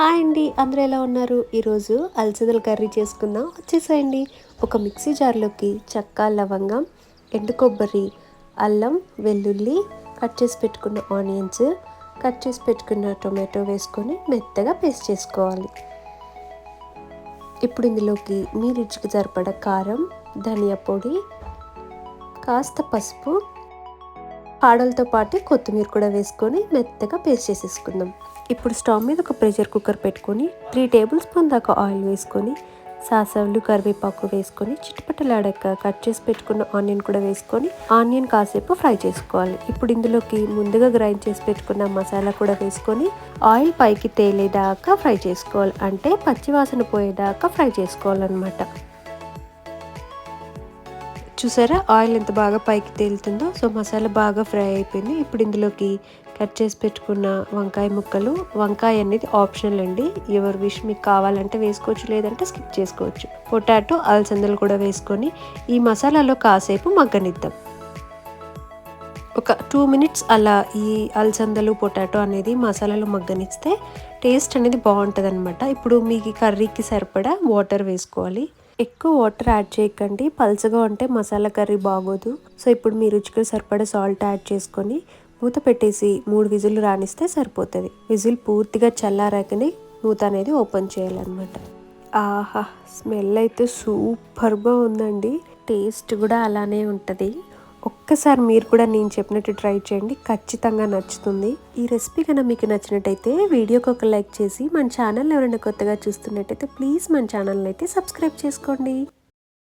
Hi అండి అందరూ ఎలా ఉన్నారు? ఈరోజు అలసందల కర్రీ చేసుకుందాం. వచ్చేసేయండి. ఒక మిక్సీ జార్లోకి చెక్క లవంగం ఎండు కొబ్బరి అల్లం వెల్లుల్లి కట్ చేసి పెట్టుకున్న ఆనియన్స్ కట్ చేసి పెట్టుకున్న టొమాటో వేసుకొని మెత్తగా పేస్ట్ చేసుకోవాలి. ఇప్పుడు ఇందులోకి మీ రుచికి సరిపడ కారం ధనియా పొడి కాస్త పసుపు పాడలతో పాటు కొత్తిమీర కూడా వేసుకొని మెత్తగా పేస్ట్ చేసేసుకుందాం. ఇప్పుడు స్టవ్ మీద ఒక ప్రెషర్ కుక్కర్ పెట్టుకొని త్రీ టేబుల్ స్పూన్ దాకా ఆయిల్ వేసుకొని సాసవులు కరివేపాకు వేసుకొని చిట్టుపట్టలాడాక కట్ చేసి పెట్టుకున్న ఆనియన్ కూడా వేసుకొని ఆనియన్ కాసేపు ఫ్రై చేసుకోవాలి. ఇప్పుడు ఇందులోకి ముందుగా గ్రైండ్ చేసి పెట్టుకున్న మసాలా కూడా వేసుకొని ఆయిల్ పైకి తేలేదాకా ఫ్రై చేసుకోవాలి. అంటే పచ్చివాసన పోయేదాకా ఫ్రై చేసుకోవాలన్నమాట. చూసారా? ఆయిల్ ఎంత బాగా పైకి తేలుతుందో. సో మసాలా బాగా ఫ్రై అయిపోయింది. ఇప్పుడు ఇందులోకి కట్ చేసి పెట్టుకున్న వంకాయ ముక్కలు. వంకాయ అనేది ఆప్షనల్ అండి. ఎవరి విష్ మీకు కావాలంటే వేసుకోవచ్చు లేదంటే స్కిప్ చేసుకోవచ్చు. పొటాటో అలసందలు కూడా వేసుకొని ఈ మసాలాలో కాసేపు మగ్గనిద్దాం. ఒక టూ మినిట్స్ అలా ఈ అలసందలు పొటాటో అనేది మసాలాలో మగ్గనిస్తే టేస్ట్ అనేది బాగుంటుంది అనమాట ఇప్పుడు మీకు కర్రీకి సరిపడా వాటర్ వేసుకోవాలి. ఎక్కువ వాటర్ యాడ్ చేయకండి. పల్చగా ఉంటే మసాలా కర్రీ బాగోదు. సో ఇప్పుడు మీ రుచికి సరిపడే సాల్ట్ యాడ్ చేసుకొని మూత పెట్టేసి మూడు విజులు రానిస్తే సరిపోతుంది. విజిల్ పూర్తిగా చల్లారాకనే మూత అనేది ఓపెన్ చేయాలన్నమాట. ఆహా స్మెల్ అయితే సూపర్గా ఉందండి. టేస్ట్ కూడా అలానే ఉంటుంది. ఒక్కసారి మీరు కూడా నేను చెప్పినట్టు ట్రై చేయండి. ఖచ్చితంగా నచ్చుతుంది. ఈ రెసిపీ కన్నా మీకు నచ్చినట్టయితే వీడియోకి ఒక లైక్ చేసి మన ఛానల్ ఎవరైనా కొత్తగా చూస్తున్నట్టయితే ప్లీజ్ మన ఛానల్ అయితే సబ్స్క్రైబ్ చేసుకోండి.